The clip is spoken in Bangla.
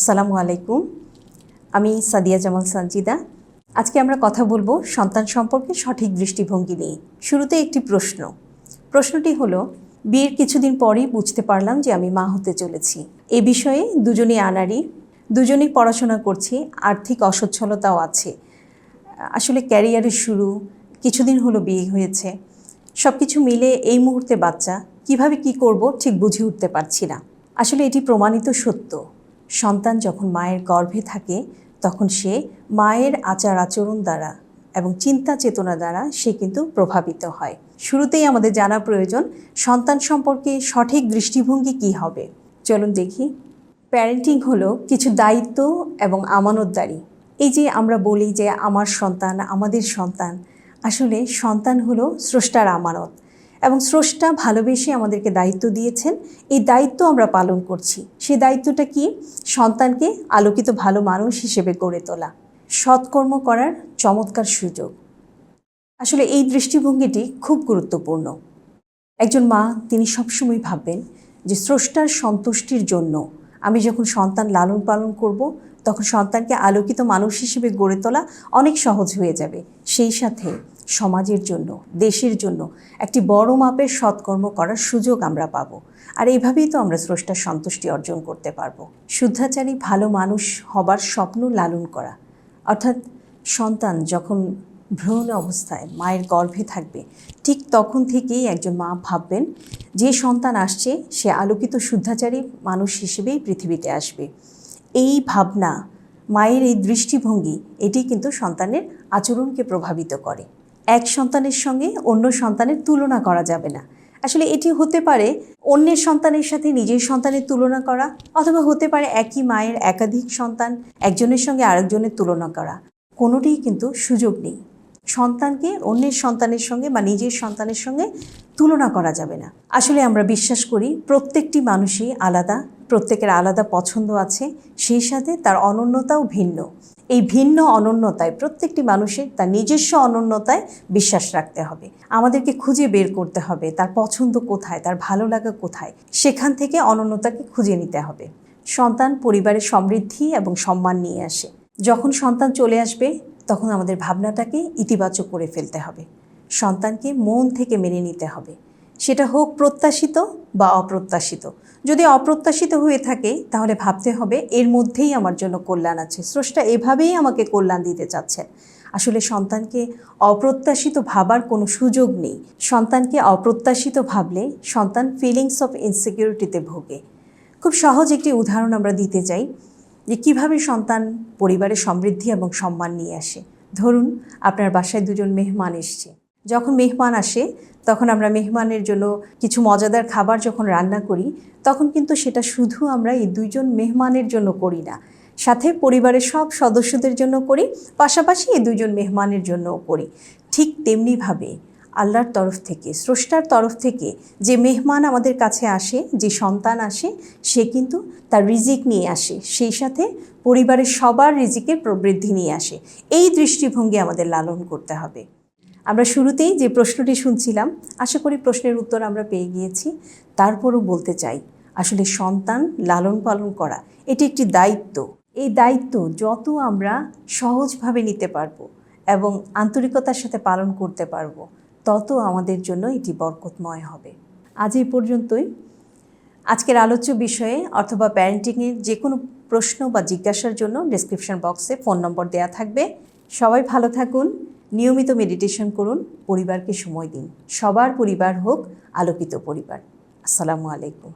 আসসালামু আলাইকুম। আমি সাদিয়া জামাল সঞ্জিদা আজকে আমরা কথা বলব সন্তান সম্পর্কে সঠিক দৃষ্টিভঙ্গি নিয়ে। শুরুতে একটি প্রশ্ন। প্রশ্নটি হলো, বিয়ের কিছুদিন পরেই বুঝতে পারলাম যে আমি মা হতে চলেছি। এ বিষয়ে দুজনেই আনারি দুজনেই পড়াশোনা করছি, আর্থিক অসচ্ছলতাও আছে। আসলে ক্যারিয়ারের শুরু, কিছুদিন হলো বিয়ে হয়েছে। সব কিছু মিলে এই মুহূর্তে বাচ্চা, কীভাবে কি করব ঠিক বুঝে উঠতে পারছি না। আসলে এটি প্রমাণিত সত্য। সন্তান যখন মায়ের গর্ভে থাকে, তখন সে মায়ের আচার আচরণ দ্বারা এবং চিন্তা চেতনা দ্বারা সে কিন্তু প্রভাবিত হয়। শুরুতেই আমাদের জানা প্রয়োজন, সন্তান সম্পর্কে সঠিক দৃষ্টিভঙ্গি কি হবে? চলুন দেখি। প্যারেন্টিং হলো কিছু দায়িত্ব এবং আমানতদারি। এই যে আমরা বলি যে, আমার সন্তান, আমাদের সন্তান। আসলে সন্তান হলো স্রষ্টার আমানত। এবং স্রষ্টা ভালোবেসে আমাদেরকে দায়িত্ব দিয়েছেন। এই দায়িত্ব আমরা পালন করছি। সেই দায়িত্বটা কি? সন্তানকে আলোকিত ভালো মানুষ হিসেবে গড়ে তোলা। সৎকর্ম করার চমৎকার সুযোগ। আসলে এই দৃষ্টিভঙ্গিটি খুব গুরুত্বপূর্ণ। একজন মা, তিনি সবসময় ভাববেন যে স্রষ্টার সন্তুষ্টির জন্য আমি যখন সন্তান লালন পালন করব, তখন সন্তানকে আলোকিত মানুষ হিসেবে গড়ে তোলা অনেক সহজ হয়ে যাবে। সেই সাথে সমাজের জন্য, দেশের জন্য একটি বড় মাপের সৎকর্ম করার সুযোগ আমরা পাবো। আর এইভাবেই তো আমরা স্রষ্টার সন্তুষ্টি অর্জন করতে পারব। শুদ্ধাচারী ভালো মানুষ হবার স্বপ্ন লালন করা। অর্থাৎ সন্তান যখন ভ্রূণ অবস্থায় মায়ের গর্ভে থাকবে। ঠিক তখন থেকেই একজন মা ভাববেন, যে সন্তান আসছে, সে আলোকিত শুদ্ধাচারী মানুষ হিসেবেই পৃথিবীতে আসবে। এই ভাবনা মায়ের এই দৃষ্টিভঙ্গি, এটি কিন্তু সন্তানের আচরণকে প্রভাবিত করে। এক সন্তানের সঙ্গে অন্য সন্তানের তুলনা করা যাবে না। আসলে এটি হতে পারে অন্যের সন্তানের সাথে নিজের সন্তানের তুলনা করা, অথবা হতে পারে একই মায়ের একাধিক সন্তান একজনের সঙ্গে আরেকজনের তুলনা করা। কোনোটিই কিন্তু সুযোগ নেই। সন্তানকে, অন্যের সন্তানের সঙ্গে বা নিজের সন্তানের সঙ্গে তুলনা করা যাবে না। আসলে আমরা বিশ্বাস করি প্রত্যেকটি মানুষই আলাদা, প্রত্যেকের আলাদা পছন্দ আছে, সেই সাথে তার অনন্যতাও ভিন্ন। এই ভিন্ন অনন্যতায় প্রত্যেকটি মানুষের তার নিজস্ব অনন্যতায় বিশ্বাস রাখতে হবে। আমাদেরকে খুঁজে বের করতে হবে তার পছন্দ কোথায়, তার ভালো লাগা কোথায়। সেখান থেকে অনন্যতাকে খুঁজে নিতে হবে। সন্তান পরিবারের সমৃদ্ধি এবং সম্মান নিয়ে আসে। যখন সন্তান চলে আসবে তখন আমাদের ভাবনাটাকে ইতিবাচক করে ফেলতে হবে। সন্তানকে মন থেকে মেনে নিতে হবে। সেটা হোক প্রত্যাশিত বা অপ্রত্যাশিত। যদি অপ্রত্যাশিত হয়ে থাকে, তাহলে ভাবতে হবে, এর মধ্যেই আমার জন্য কল্যাণ আছে। স্রষ্টা এভাবেই আমাকে কল্যাণ দিতে চাচ্ছেন। আসলে সন্তানকে অপ্রত্যাশিত ভাবার কোনো সুযোগ নেই। সন্তানকে অপ্রত্যাশিত ভাবলে সন্তান ফিলিংস অফ ইনসিকিউরিটিতে ভোগে। খুব সহজ একটি উদাহরণ আমরা দিতে চাই। যে কীভাবে সন্তান পরিবারে সমৃদ্ধি এবং সম্মান নিয়ে আসে। ধরুন, আপনার বাসায় দুজন মেহমান এসছে। যখন মেহমান আসে, তখন আমরা মেহমানের জন্য কিছু মজাদার খাবার যখন রান্না করি, তখন কিন্তু সেটা শুধু আমরা এই দুইজন মেহমানের জন্য করি না। সাথে পরিবারের সব সদস্যদের জন্য করি, পাশাপাশি এই দুজন মেহমানের জন্যও করি। ঠিক তেমনিভাবে আল্লাহর তরফ থেকে, স্রষ্টার তরফ থেকে যে মেহমান আমাদের কাছে আসে, যে সন্তান আসে, সে কিন্তু তার রিজিক নিয়ে আসে, সেই সাথে পরিবারের সবার রিজিকের প্রবৃদ্ধি নিয়ে আসে। এই দৃষ্টিভঙ্গি আমাদের লালন করতে হবে। আমরা শুরুতেই যে প্রশ্নটি শুনছিলাম, আশা করি প্রশ্নের উত্তর আমরা পেয়ে গিয়েছি। তারপরও বলতে চাই, আসলে সন্তান লালন পালন করা, এটি একটি দায়িত্ব। এই দায়িত্ব যত আমরা সহজভাবে নিতে পারব এবং আন্তরিকতার সাথে পালন করতে পারব তত আমাদের জন্য এটি বরকতময় হবে। আজ এই পর্যন্তই। আজকের আলোচ্য বিষয়ে অথবা প্যারেন্টিংয়ের যে কোনো প্রশ্ন বা জিজ্ঞাসার জন্য ডিসক্রিপশন বক্সে ফোন নম্বর দেওয়া থাকবে। সবাই ভালো থাকুন, নিয়মিত মেডিটেশন করুন, পরিবারকে সময় দিন। সবার পরিবার হোক, আলোকিত পরিবার। আসসালামু আলাইকুম।